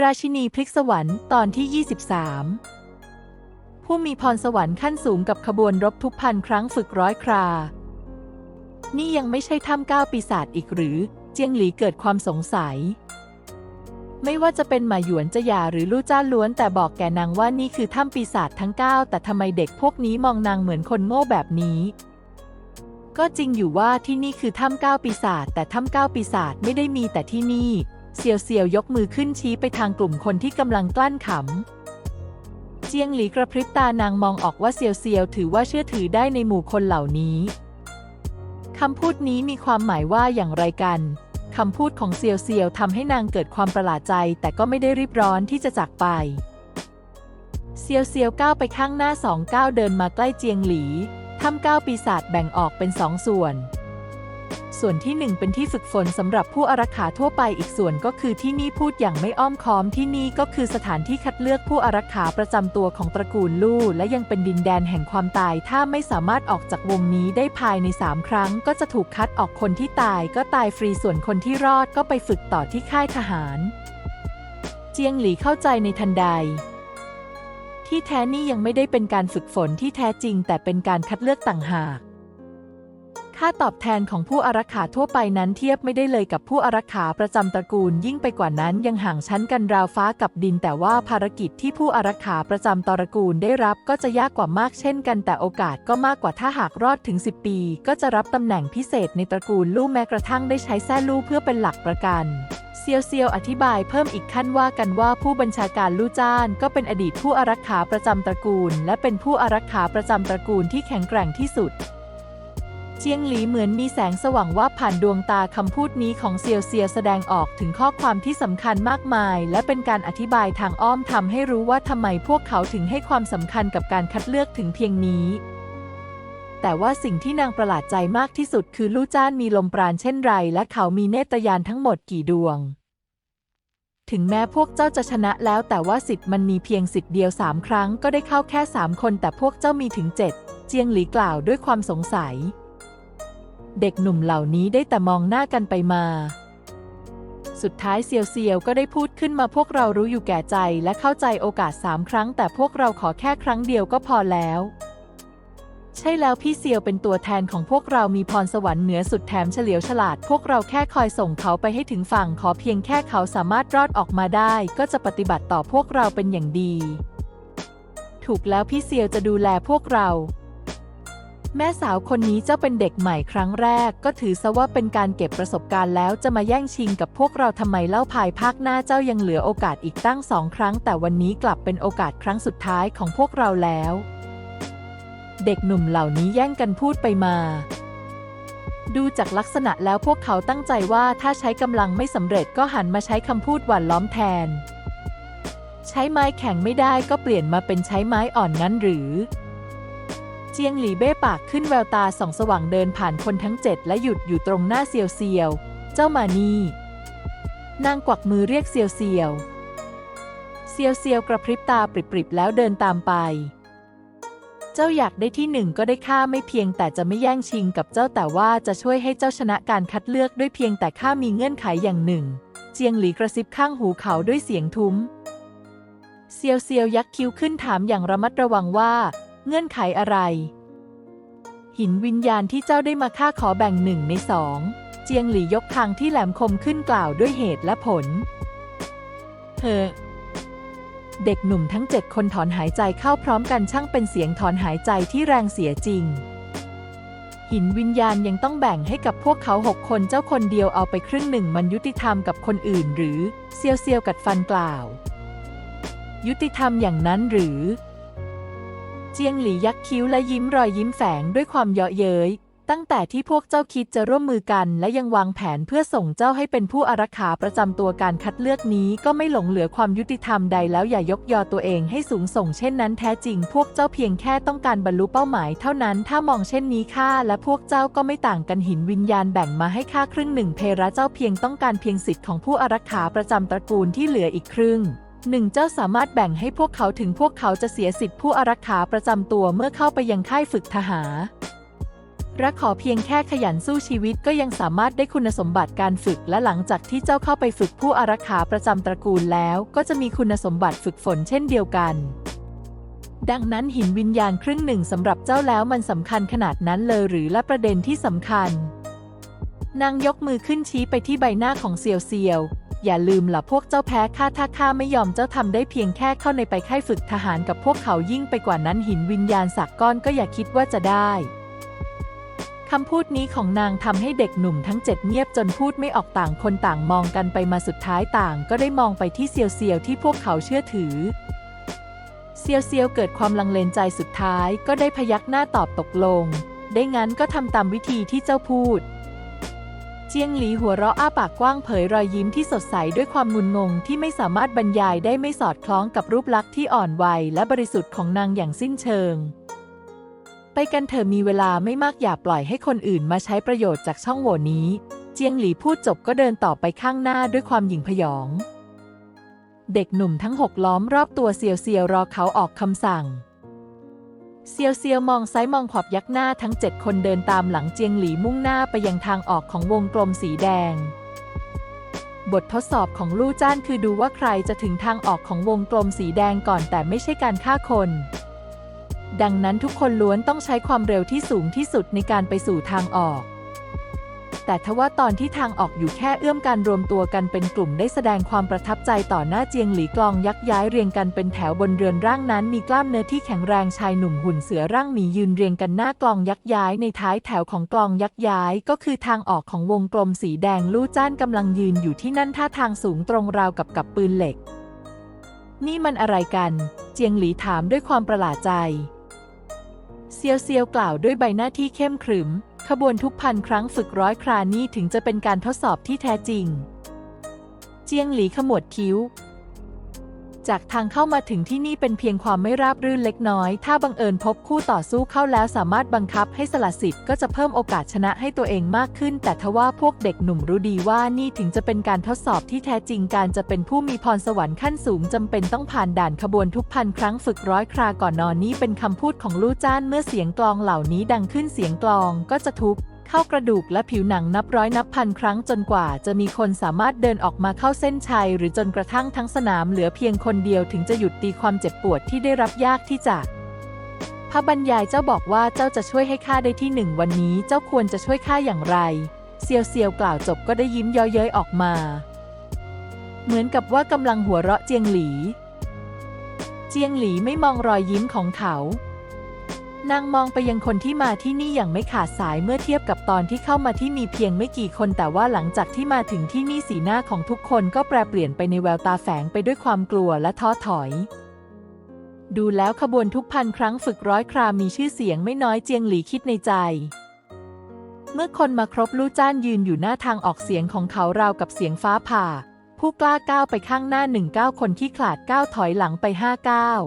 ราชินีพลิกสวรรค์ตอนที่ 23 ผู้มีพรสวรรค์ขั้นสูงกับขบวนรบทุกพันครั้งฝึกร้อยครา นี่ยังไม่ใช่ถ้ำก้าวปีศาจอีกหรือ เจียงหลีเกิดความสงสัย ไม่ว่าจะเป็นหมาหยวนจะหยาหรือลู่จ้าล้วนแต่บอกแกนางว่านี่คือถ้ำปีศาจทั้งเก้าแต่ทำไมเด็กพวกนี้มองนางเหมือนคนโง่แบบนี้ ก็จริงอยู่ว่าที่นี่คือถ้ำเก้าปีศาจแต่ถ้ำเก้าปีศาจไม่ได้มีแต่ที่นี่ เซียวเซียวยกมือขึ้นชี้ไปทางกลุ่มคนที่กำลังกลั้นขำ เจียงหลีกระพริบตานางมองออกว่าเซียวเซียวถือว่าเชื่อถือได้ในหมู่คนเหล่านี้ คำพูดนี้มีความหมายว่าอย่างไรกัน คำพูดของเซียวเซียวทำให้นางเกิดความประหลาดใจ แต่ก็ไม่ได้รีบร้อนที่จะจากไป เซียวเซียวก้าวไปข้างหน้าสองก้าวเดินมาใกล้เจียงหลีถ้ำก้าวปีศาจแบ่งออกเป็นสองส่วน ส่วนที่หนึ่งเป็นที่ฝึกฝนสำหรับผู้อารักขาทั่วไปอีกส่วนก็คือที่นี่พูดอย่างไม่อ้อมค้อมที่นี่ก็คือสถานที่คัดเลือกผู้อารักขาประจำตัวของตระกูลลู่และยังเป็นดินแดนแห่งความตาย ถ้าไม่สามารถออกจากวงนี้ได้ภายในสามครั้ง ก็จะถูกคัดออกคนที่ตายก็ตายฟรีส่วนคนที่รอดก็ไปฝึกต่อที่ค่ายทหาร เจียงหลีเข้าใจในทันใดที่แท้นี่ยังไม่ได้เป็นการฝึกฝนที่แท้จริง แต่เป็นการคัดเลือกต่างหาก ค่าตอบแทนของผู้อารักขาทั่วไปนั้นเทียบไม่ได้เลยกับผู้อารักขาประจำตระกูล ยิ่งไปกว่านั้นยังห่างชั้นกันราวฟ้ากับดิน แต่ว่าภารกิจที่ผู้อารักขาประจำตระกูลได้รับก็จะยากกว่ามากเช่นกัน แต่โอกาสก็มากกว่าถ้าหากรอดถึง 10 ปี ก็จะรับตำแหน่งพิเศษในตระกูลลู่แม้กระทั่งได้ใช้แท้ลู่เพื่อเป็นหลักประกันเซียวเซียวอธิบายเพิ่มอีกขั้นว่ากันว่าผู้บัญชาการลู่จ้านก็เป็นอดีตผู้อารักขาประจำตระกูล และเป็นผู้อารักขาประจำตระกูลที่แข็งแกร่งที่สุด เจียงหลีเหมือนมีแสงสว่างว่าผ่านดวงตาคำพูดนี้ของเซียวเซียวแสดงออกถึงข้อความที่สำคัญมากมาย และเป็นการอธิบายทางอ้อมทำให้รู้ว่าทำไมพวกเขาถึงให้ความสำคัญกับการคัดเลือกถึงเพียงนี้ แต่ว่าสิ่งที่นางประหลาดใจมากที่สุดคือลู่จ้านมีลมปราณเช่นไร และเขามีเนตรยานทั้งหมดกี่ดวง ถึงแม้พวกเจ้าจะชนะแล้ว แต่ว่าสิทธิ์มันมีเพียงสิทธิ์เดียวสามครั้งก็ได้เข้าแค่สามคน แต่พวกเจ้ามีถึงเจ็ดเจียงหลีกล่าวด้วยความสงสัย เด็กหนุ่มเหล่านี้ได้แต่มองหน้ากันไปมา สุดท้ายเซียวเซียวก็ได้พูดขึ้นมาพวกเรารู้อยู่แก่ใจและเข้าใจโอกาสสามครั้ง แต่พวกเราขอแค่ครั้งเดียวก็พอแล้ว ใช่แล้วพี่เซียวเป็นตัวแทนของพวกเรามีพรสวรรค์เหนือสุดแถมเฉลียวฉลาด พวกเราแค่คอยส่งเขาไปให้ถึงฝั่งขอเพียงแค่เขาสามารถรอดออกมาได้ ก็จะปฏิบัติต่อพวกเราเป็นอย่างดี ถูกแล้วพี่เซียวจะดูแลพวกเรา แม่สาวคนนี้เจ้าเป็นเด็กใหม่ครั้งแรก ก็ถือซะว่าเป็นการเก็บประสบการณ์แล้วจะมาแย่งชิงกับพวกเราทำไมเล่าภายภาคหน้าเจ้ายังเหลือโอกาสอีกตั้งสองครั้ง แต่วันนี้กลับเป็นโอกาสครั้งสุดท้ายของพวกเราแล้ว เด็กหนุ่มเหล่านี้แย่งกันพูดไปมาดูจากลักษณะแล้วพวกเขาตั้งใจว่าถ้าใช้กำลังไม่สำเร็จก็หันมาใช้คำพูดหวานล้อมแทน ใช้ไม้แข็งไม่ได้ก็เปลี่ยนมาเป็นใช้ไม้อ่อนงั้นหรือ เจียงหลีเบ้ปากขึ้นแววตาส่องสว่างเดินผ่านคนทั้งเจ็ดและหยุดอยู่ตรงหน้าเซียวเซียว เจ้ามานี่ นางกวักมือเรียกเซียวเซียว เซียวเซียวกระพริบตาปริบๆแล้วเดินตามไป เจ้าอยากได้ที่หนึ่งก็ได้ข้าไม่เพียงแต่จะไม่แย่งชิงกับเจ้าแต่ว่าจะช่วยให้เจ้าชนะการคัดเลือกด้วยเพียงแต่ข้ามีเงื่อนไขอย่างหนึ่ง เจียงหลีกระซิบข้างหูเขาด้วยเสียงทุ้มเซียวเซียวยักคิ้วขึ้นถามอย่างระมัดระวังว่า เงื่อนไขอะไร หินวิญญาณที่เจ้าได้มาฆ่าขอแบ่งหนึ่งในสองเจียงหลี่ยกคางที่แหลมคมขึ้นกล่าวด้วยเหตุและผล เธอ เด็กหนุ่มทั้งเจ็ดคนถอนหายใจเข้าพร้อมกันช่างเป็นเสียงถอนหายใจที่แรงเสียจริง หินวิญญาณยังต้องแบ่งให้กับพวกเขาหกคนเจ้าคนเดียวเอาไปครึ่งหนึ่งมันยุติธรรมกับคนอื่นหรือเซียวเซียวกัดฟันกล่าว ยุติธรรมอย่างนั้นหรือ เจียงหลี่ยักคิ้วและยิ้มรอยยิ้มแฝงด้วยความเยาะเย้ย ตั้งแต่ที่พวกเจ้าคิดจะร่วมมือกัน และยังวางแผนเพื่อส่งเจ้าให้เป็นผู้อารักขาประจำตัวการคัดเลือกนี้ก็ไม่หลงเหลือความยุติธรรมใดแล้วอย่ายกยอตัวเองให้สูงส่งเช่นนั้นแท้จริง พวกเจ้าเพียงแค่ต้องการบรรลุเป้าหมายเท่านั้นถ้ามองเช่นนี้ข้าและพวกเจ้าก็ไม่ต่างกันหินวิญญาณแบ่งมาให้ข้าครึ่งหนึ่งเพระเจ้าเพียงต้องการเพียงสิทธิ์ของผู้อารักขาประจำตระกูลที่เหลืออีกครึ่ง หนึ่งเจ้าสามารถแบ่งให้พวกเขาถึงพวกเขาจะเสียสิทธิผู้อารักขาประจำตัวเมื่อเข้าไปยังค่ายฝึกทหารรักขอเพียงแค่ขยันสู้ชีวิตก็ยังสามารถได้คุณสมบัติการฝึกและหลังจากที่เจ้าเข้าไปฝึกผู้อารักขาประจำตระกูลแล้ว ก็จะมีคุณสมบัติฝึกฝนเช่นเดียวกัน ดังนั้นหินวิญญาณครึ่งหนึ่งสำหรับเจ้าแล้วมันสำคัญขนาดนั้นเลยหรือและประเด็นที่สำคัญ นางยกมือขึ้นชี้ไปที่ใบหน้าของเซียวเซียว อย่าลืมล่ะพวกเจ้าแพ้ข้าถ้าข้าไม่ยอมเจ้าทำได้เพียงแค่เข้าในไปค่ายฝึกทหารกับพวกเขายิ่งไปกว่านั้นหินวิญญาณสักก้อนก็อย่าคิดว่าจะได้คำพูดนี้ของนางทำให้เด็กหนุ่มทั้งเจ็ดเงียบจนพูดไม่ออกต่างคนต่างมองกันไปมาสุดท้ายต่าง ก็ได้มองไปที่เซียวเซียวที่พวกเขาเชื่อถือ เซียวเซียวเกิดความลังเลใจสุดท้ายก็ได้พยักหน้าตอบตกลง ได้งั้นก็ทำตามวิธีที่เจ้าพูด เจียงหลีหัวเราะอ้าปากกว้างเผยรอยยิ้มที่สดใสด้วยความงุนงงที่ไม่สามารถบรรยายได้ไม่สอดคล้องกับรูปลักษณ์ที่อ่อนวัยและบริสุทธิ์ของนางอย่างสิ้นเชิง ไปกันเถอะมีเวลาไม่มากอย่าปล่อยให้คนอื่นมาใช้ประโยชน์จากช่องโหว่นี้ เจียงหลีพูดจบก็เดินต่อไปข้างหน้าด้วยความหยิ่งพยอง เด็กหนุ่มทั้งหกล้อมรอบตัวเซียวเซียวรอเขาออกคำสั่ง เซียวเซียวมองซ้ายมองขวายักหน้าทั้งเจ็ดคนเดินตามหลังเจียงหลีมุ่งหน้าไปยังทางออกของวงกลมสีแดง บททดสอบของลู่จ้านคือดูว่าใครจะถึงทางออกของวงกลมสีแดงก่อนแต่ไม่ใช่การฆ่าคน ดังนั้นทุกคนล้วนต้องใช้ความเร็วที่สูงที่สุดในการไปสู่ทางออก แต่ทว่าตอนที่ทางออกอยู่แค่เอื้อมการรวมตัวกันเป็นกลุ่มได้แสดงความประทับใจต่อหน้าเจียงหลีกลองยักย้ายเรียงกันเป็นแถวบนเรือนร่างนั้นมีกล้ามเนื้อที่แข็งแรงชายหนุ่มหุ่นเสือร่างหมียืนเรียงกันหน้ากลองยักย้ายในท้ายแถวของกลองยักย้ายก็คือทางออกของวงกลมสีแดงลู่จ้านกำลังยืนอยู่ที่นั่นท่าทางสูงตรงราวกับกับปืนเหล็ก นี่มันอะไรกัน เจียงหลีถามด้วยความประหลาดใจ เซียวเซียวกล่าวด้วยใบหน้าที่เข้มขรึม ขบวนทุกพันครั้งฝึกร้อยครานี้ถึงจะเป็นการทดสอบที่แท้จริง เจียงหลีขมวดคิ้ว จากทางเข้ามาถึงที่นี่เป็นเพียงความไม่ราบรื่นเล็กน้อย ถ้าบังเอิญพบคู่ต่อสู้เข้าแล้วสามารถบังคับให้สละสิทธิ์ก็จะเพิ่มโอกาสชนะให้ตัวเองมากขึ้น แต่ทว่าพวกเด็กหนุ่มรู้ดีว่านี่ถึงจะเป็นการทดสอบที่แท้จริงการจะเป็นผู้มีพรสวรรค์ขั้นสูงจำเป็นต้องผ่านด่านขบวนทุกพันครั้งฝึกร้อยคราก่อนนอนนี้เป็นคำพูดของลู่จ้านเมื่อเสียงกลองเหล่านี้ดังขึ้นเสียงกลองก็จะทุบ เข้ากระดูกและผิวหนังนับร้อยนับพันครั้งจนกว่า จะมีคนสามารถเดินออกมาเข้าเส้นชัย หรือจนกระทั่งทั้งสนามเหลือเพียงคนเดียวถึงจะหยุดตีความเจ็บปวดที่ได้รับยากที่จะพระบรรยายเจ้าบอกว่าเจ้าจะช่วยให้ข้าได้ที่หนึ่งวันนี้เจ้าควรจะช่วยข้าอย่างไร เซียวเซียวกล่าวจบก็ได้ยิ้มย้อยเย้ยออกมา เหมือนกับว่ากำลังหัวเราะเจียงหลี เจียงหลีไม่มองรอยยิ้มของเขา นางมองไปยังคนที่มาที่นี่อย่างไม่ขาดสายเมื่อเทียบกับตอนที่เข้ามาที่มีเพียงไม่กี่คนแต่ว่าหลังจากที่มาถึงที่นี่สีหน้าของทุกคนก็แปรเปลี่ยนไปในแววตาแฝงไปด้วยความกลัวและท้อถอย ดูแล้วขบวนทุกพันครั้งฝึกร้อยครามีชื่อเสียงไม่น้อยเจียงหลีคิดในใจ เมื่อคนมาครบลู่จ้านยืนอยู่หน้าทางออกเสียงของเขาราวกับเสียงฟ้าผ่า ผู้กล้าก้าวไปข้างหน้าหนึ่งก้าวคนที่ขลาดก้าวถอยหลังไปห้าก้าว